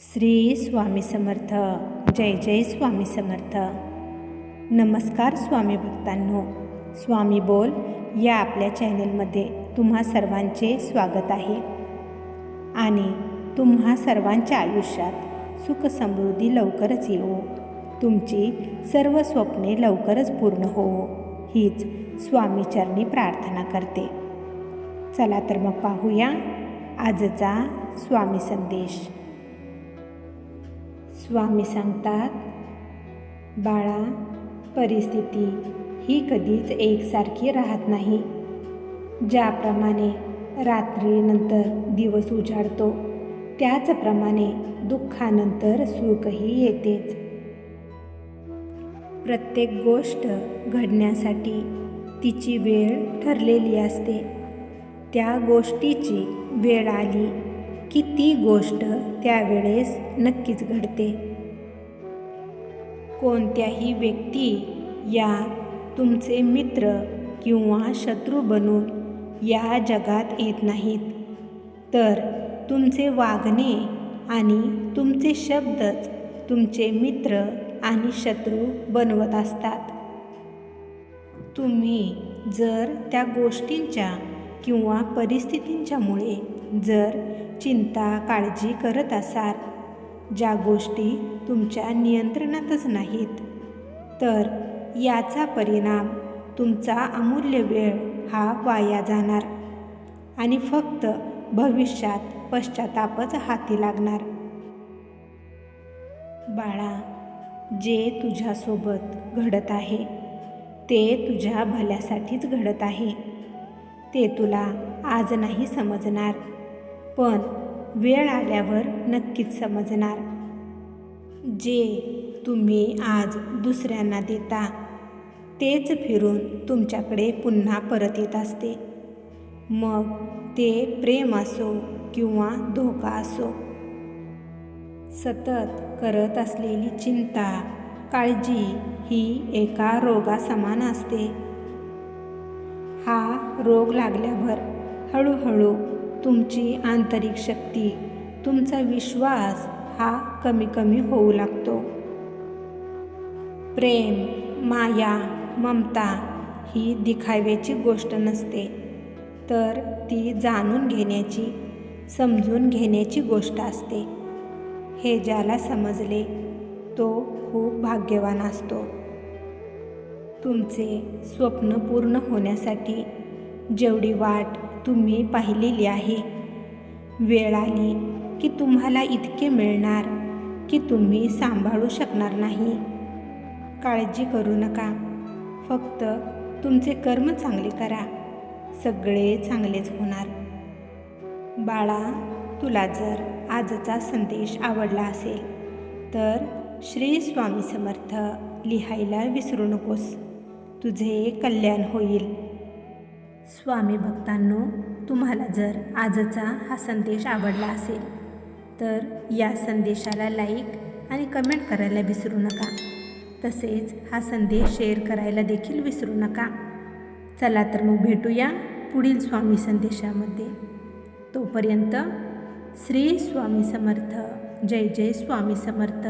श्री स्वामी समर्थ. जय जय स्वामी समर्थ. नमस्कार स्वामी भक्तांनो. स्वामी बोल या आपल्या चॅनलमध्ये तुम्हा सर्वांचे स्वागत आहे. आणि तुम्हा सर्वांच्या आयुष्यात सुख समृद्धी लवकरच येवो. तुमची सर्व स्वप्ने लवकरच पूर्ण होवो. हीच स्वामीचरणी प्रार्थना करते. चला तर मग पाहूया आजचा स्वामी संदेश. स्वामी सांगतात बाळा परिस्थिती ही कधीच एकसारखी राहत नाही. ज्याप्रमाणे रात्रीनंतर दिवस उजाडतो त्याचप्रमाणे दुःखानंतर सुखही येतेच. प्रत्येक गोष्ट घडण्यासाठी तिची वेळ ठरलेली असते. त्या गोष्टीची वेळ आली की ती गोष्ट त्यावेळेस नक्कीच घडते. कोणत्याही व्यक्ती या तुमचे मित्र किंवा शत्रू बनून या जगात येत नाहीत. तर तुमचे वागणे आणि तुमचे शब्दच तुमचे मित्र आणि शत्रू बनवत असतात. तुम्ही जर त्या गोष्टींच्या किंवा परिस्थितींच्यामुळे जर चिंता काळजी करत असाल ज्या गोष्टी तुमच्या नियंत्रणातच नाहीत तर याचा परिणाम तुमचा अमूल्य वेळ हा वाया जाणार आणि फक्त भविष्यात पश्चातापच हाती लागणार. बाळा जे तुझ्यासोबत घडत आहे ते तुझ्या भल्यासाठीच घडत आहे. ते तुला आज नाही समजणार. पण वेळ आल्यावर नक्कीच समजणार. जे तुम्ही आज दुसऱ्यांना देता तेच फिरून तुमच्याकडे पुन्हा परत येत असते. मग ते प्रेम असो किंवा धोका असो सतत करत असलेली चिंता काळजी ही एका रोगासमान असते. हा रोग लागल्यावर हळूहळू तुमची आंतरिक शक्ती तुमचा विश्वास हा कमी कमी होऊ लागतो. प्रेम माया ममता ही दिखाव्याची गोष्ट नसते तर ती जाणून घेण्याची समजून घेण्याची गोष्ट असते. हे ज्याला समजले तो खूप भाग्यवान असतो. तुमचे स्वप्न पूर्ण होण्यासाठी जेवढी वाट तुम्ही पाहिलेली आहे. वेळ आली की तुम्हाला इतके मिळणार की तुम्ही सांभाळू शकणार नाही. काळजी करू नका. फक्त तुमचे कर्म चांगले करा. सगळे चांगलेच होणार. बाळा तुला जर आजचा संदेश आवडला असेल तर श्री स्वामी समर्थ लिहायला विसरू नकोस. तुझे कल्याण होईल. स्वामी भक्तांनो तुम्हाला जर आजचा हा संदेश आवडला असेल तर या संदेशाला लाईक आणि कमेंट करायला विसरू नका. तसेच हा संदेश शेअर करायला देखील विसरू नका. चला तर मग भेटूया पुढील स्वामी संदेशामध्ये. तोपर्यंत श्री स्वामी समर्थ. जय जय स्वामी समर्थ.